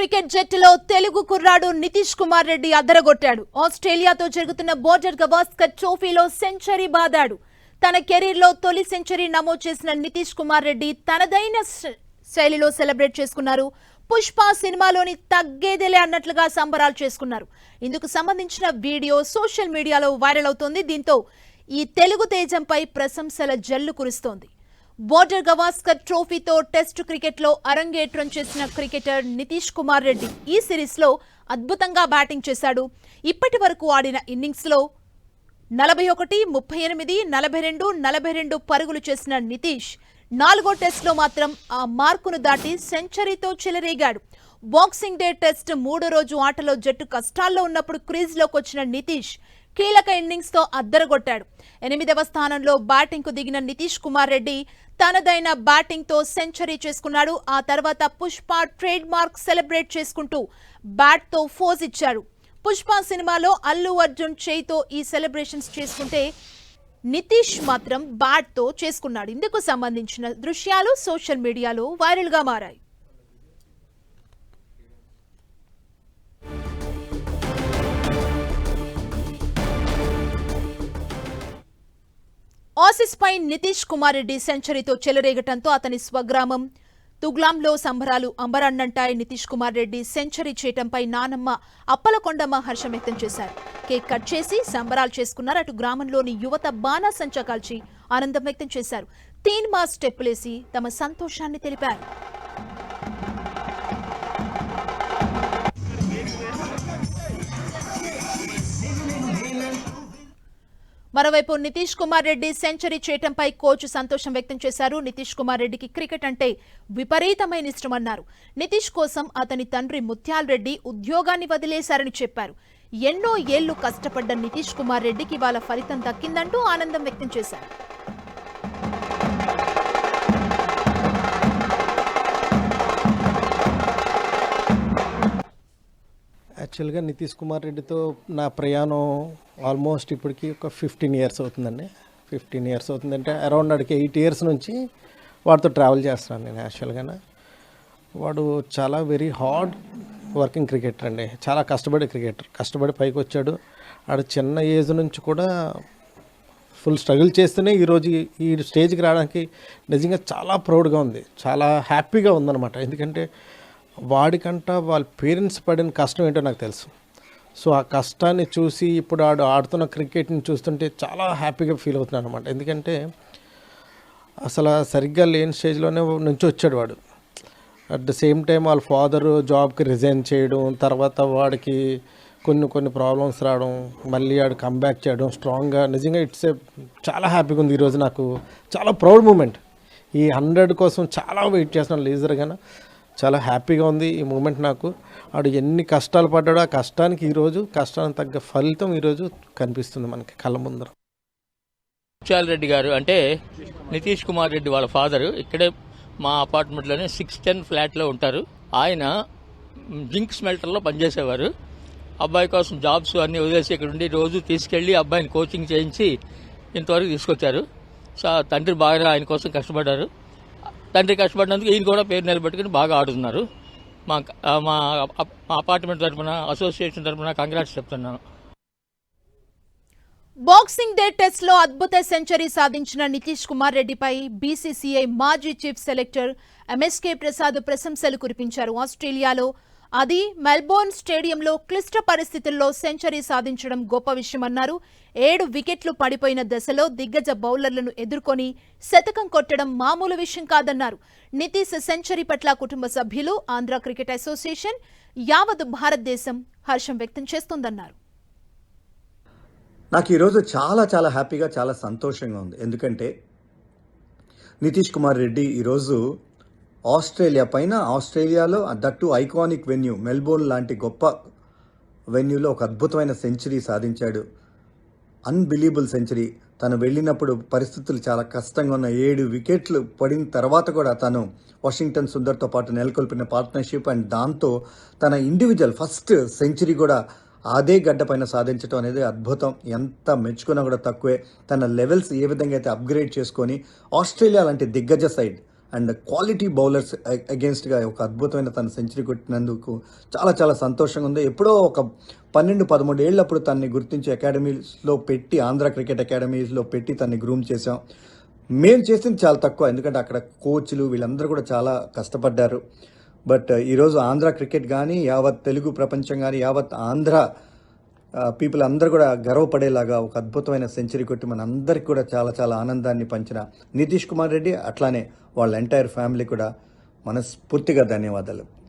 Cricket జట్టులో తెలుగు కుర్రాడు నితీష్ కుమార్ రెడ్డి అదరగొట్టాడు. ఆస్ట్రేలియాతో జరుగుతున్న బోర్డర్ గవాస్కర్ ట్రోఫీలో సెంచరీ బాదాడు. తన కెరీర్లో తొలి సెంచరీ నమోదు చేసిన నితీష్ కుమార్ రెడ్డి తనదైన శైలిలో సెలబ్రేట్ చేసుకున్నారు. పుష్ప సినిమాలోని తగ్గేదేలే అన్నట్లుగా సంబరాలు చేసుకున్నారు. ఇందుకు సంబంధించిన వీడియో సోషల్ మీడియాలో వైరల్ అవుతోంది. దీంతో ఈ తెలుగు తేజంపై ప్రశంసల జల్లు కురుస్తోంది. బోర్డర్ గవాస్కర్ ట్రోఫీతో టెస్ట్ క్రికెట్లో అరంగేట్రం చేసిన క్రికెటర్ నితీష్ కుమార్ రెడ్డి ఈ సిరీస్లో అద్భుతంగా బ్యాటింగ్ చేశాడు. ఇప్పటి వరకు ఆడిన ఇన్నింగ్స్లో నలభై ఒకటి ముప్పై ఎనిమిది నలభై రెండు నలభై రెండు పరుగులు చేసిన నితీష్ నాలుగో టెస్ట్లో మాత్రం ఆ మార్కును దాటి సెంచరీతో చెలరేగాడు. బాక్సింగ్ డే టెస్ట్ మూడో రోజు ఆటలో జట్టు కష్టాల్లో ఉన్నప్పుడు క్రీజ్లోకి వచ్చిన నితీష్ కీలక ఇన్నింగ్స్తో అద్దరగొట్టాడు. ఎనిమిదవ స్థానంలో బ్యాటింగ్కు దిగిన నితీష్ కుమార్ రెడ్డి తనదైన బ్యాటింగ్తో సెంచరీ చేసుకున్నాడు. ఆ తర్వాత పుష్ప ట్రేడ్ మార్క్ సెలబ్రేట్ చేసుకుంటూ బ్యాట్తో ఫోజ్ ఇచ్చాడు. పుష్ప సినిమాలో అల్లు అర్జున్ చేయితో ఈ సెలబ్రేషన్స్ చేసుకుంటే నితీష్ మాత్రం బ్యాట్తో చేసుకున్నాడు. ఇందుకు సంబంధించిన దృశ్యాలు సోషల్ మీడియాలో వైరల్గా మారాయి. ఆసీస్ పై నితీష్ కుమార్ రెడ్డి సెంచరీతో చెలరేగటంతో అతని స్వగ్రామం తుగ్లాంలో సంబరాలు అంబరన్నంటాయి. నితీష్ కుమార్ రెడ్డి సెంచరీ చేయటంపై నానమ్మ అప్పలకొండమ్మ హర్షం వ్యక్తం చేశారు. కేక్ కట్ చేసి సంబరాలు చేసుకున్నారు. అటు గ్రామంలోని యువత బాణాసంచా కాల్చి ఆనందం వ్యక్తం చేశారు. తీన్ మా స్టెప్పులేసి తమ సంతోషాన్ని తెలిపారు. మరోవైపు నితీష్ కుమార్ రెడ్డి సెంచరీ చేయటంపై కోచ్ సంతోషం వ్యక్తం చేశారు. నితీష్ కుమార్ రెడ్డికి క్రికెట్ అంటే విపరీతమైన ఇష్టమన్నారు. నితీష్ కోసం అతని తండ్రి ముత్యాల్ రెడ్డి ఉద్యోగాన్ని వదిలేశారని చెప్పారు. ఎన్నో ఏళ్ళు కష్టపడ్డ నితీష్ కుమార్ రెడ్డికి వాళ్ళ ఫలితం దక్కిందంటూ ఆనందం వ్యక్తం చేశారు. యాక్చువల్గా నితీష్ కుమార్ రెడ్డితో నా ప్రయాణం ఆల్మోస్ట్ ఇప్పటికి ఒక ఫిఫ్టీన్ ఇయర్స్ అవుతుందండి. ఫిఫ్టీన్ ఇయర్స్ అవుతుందంటే అరౌండ్ అడికి ఎయిట్ ఇయర్స్ నుంచి వాడితో ట్రావెల్ చేస్తున్నాను నేను యాక్చువల్గా వాడు చాలా వెరీ హార్డ్ వర్కింగ్ క్రికెటర్ అండి. చాలా కష్టపడే క్రికెటర్ కష్టపడి పైకి వచ్చాడు. ఆడు చిన్న ఏజ్ నుంచి కూడా ఫుల్ స్ట్రగుల్ చేస్తేనే ఈరోజు ఈ స్టేజ్కి రావడానికి నిజంగా చాలా ప్రౌడ్గా ఉంది. చాలా హ్యాపీగా ఉందన్నమాట. ఎందుకంటే వాడికంట వాళ్ళ పేరెంట్స్ పడిన కష్టం ఏంటో నాకు తెలుసు. సో ఆ కష్టాన్ని చూసి ఇప్పుడు ఆడు ఆడుతున్న క్రికెట్ని చూస్తుంటే చాలా హ్యాపీగా ఫీల్ అవుతున్నాను అనమాట ఎందుకంటే అసలు సరిగ్గా లేని స్టేజ్లోనే నుంచి వచ్చాడు వాడు. అట్ ద సేమ్ టైం వాళ్ళ ఫాదర్ జాబ్కి రిజైన్ చేయడం తర్వాత వాడికి కొన్ని కొన్ని ప్రాబ్లమ్స్ రావడం మళ్ళీ ఆడు కంబ్యాక్ చేయడం స్ట్రాంగ్గా నిజంగా ఇట్స్ ఏ చాలా హ్యాపీగా ఉంది ఈరోజు నాకు. చాలా ప్రౌడ్ మూమెంట్. ఈ హండ్రెడ్ కోసం చాలా వెయిట్ చేస్తున్నాను లేజర్గానే చాలా హ్యాపీగా ఉంది ఈ మూమెంట్ నాకు. ఆడు ఎన్ని కష్టాలు పడ్డాడో ఆ కష్టానికి ఈరోజు కష్టానికి తగ్గ ఫలితం ఈరోజు కనిపిస్తుంది మనకి కళ్ళ ముందర. ముత్యాల రెడ్డి గారు అంటే నితీష్ కుమార్ రెడ్డి వాళ్ళ ఫాదరు. ఇక్కడే మా అపార్ట్మెంట్లోనే సిక్స్ టెన్ ఫ్లాట్లో ఉంటారు. ఆయన జింక్ స్మెల్టర్లో పనిచేసేవారు. అబ్బాయి కోసం జాబ్స్ అన్నీ వదిలేసి ఇక్కడ ఉండి రోజు తీసుకెళ్ళి అబ్బాయిని కోచింగ్ చేయించి ఇంతవరకు తీసుకొచ్చారు. సో తండ్రి బాగా ఆయన కోసం కష్టపడ్డారు. తండ్రి కష్టపడినందుకు ఈయన కూడా పేరు నిలబెట్టుకుని బాగా ఆడుతున్నారు. మా మా అపార్ట్మెంట్ తరఫున అసోసియేషన్ తరఫున కంగ్రాట్స్ చెప్తున్నాను. బాక్సింగ్ డే టెస్ట్లో అద్భుత సెంచరీ సాధించిన నితీష్ కుమార్ రెడ్డిపై బీసీసీఐ మాజీ చీఫ్ సెలెక్టర్ ఎంఎస్కే ప్రసాద్ ప్రశంసలు కురిపించారు. ఆస్ట్రేలియాలో అది మెల్బోర్న్ స్టేడియంలో క్లిష్ట పరిస్థితుల్లో సెంచరీ సాధించడం గొప్ప విషయమన్నారు. ఏడు వికెట్లు పడిపోయిన దశలో దిగ్గజ బౌలర్లను ఎదుర్కొని శతకం కొట్టడం మామూలు విషయం కాదన్నారు. నితీష్ సెంచరీ పట్ల కుటుంబ సభ్యులు ఆంధ్ర క్రికెట్ అసోసియేషన్ యావత్ భారతదేశం హర్షం వ్యక్తం చేస్తోందన్నారు. నాకు ఈరోజు చాలా చాలా హ్యాపీగా చాలా సంతోషంగా ఉంది. ఎందుకంటే నితీష్ కుమార్ రెడ్డి ఈరోజు ఆస్ట్రేలియా పైన ఆస్ట్రేలియాలో దట్టు ఐకానిక్ వెన్యూ మెల్బోర్న్ లాంటి గొప్ప వెన్యూలో ఒక అద్భుతమైన సెంచరీ సాధించాడు. Unbelievable century. తను వెళ్ళినప్పుడు పరిస్థితులు చాలా కష్టంగా ఉన్న ఏడు వికెట్లు పడిన తర్వాత కూడా తను వాషింగ్టన్ సుందర్తో పాటు నెలకొల్పిన పార్ట్నర్షిప్ అండ్ దాంతో తన ఇండివిజువల్ ఫస్ట్ సెంచరీ కూడా అదే గడ్డ పైన సాధించడం అనేది అద్భుతం. ఎంత మెచ్చుకున్నా కూడా తక్కువే. తన లెవెల్స్ ఏ విధంగా అయితే అప్గ్రేడ్ చేసుకొని ఆస్ట్రేలియా లాంటి దిగ్గజ సైడ్ అండ్ క్వాలిటీ బౌలర్స్ అగేన్స్ట్గా ఒక అద్భుతమైన తన సెంచరీ కొట్టినందుకు చాలా చాలా సంతోషంగా ఉంది. ఎప్పుడో ఒక పన్నెండు పదమూడు ఏళ్ళప్పుడు తన్ని గుర్తించి అకాడమీస్లో పెట్టి ఆంధ్ర క్రికెట్ అకాడమీస్లో పెట్టి తన్ని గ్రూమ్ చేసాం మేము చేసింది చాలా తక్కువ ఎందుకంటే అక్కడ కోచ్లు వీళ్ళందరూ కూడా చాలా కష్టపడ్డారు. బట్ ఈరోజు ఆంధ్ర క్రికెట్ కానీ యావత్ తెలుగు ప్రపంచం కానీ యావత్ ఆంధ్ర పీపుల్ అందరూ కూడా గర్వపడేలాగా ఒక అద్భుతమైన సెంచరీ కొట్టి మన అందరికి కూడా చాలా చాలా ఆనందాన్ని పంచిన నితీష్ కుమార్ రెడ్డి అట్లానే వాళ్ళ ఎంటైర్ ఫ్యామిలీ కూడా మనస్ఫూర్తిగా ధన్యవాదాలు.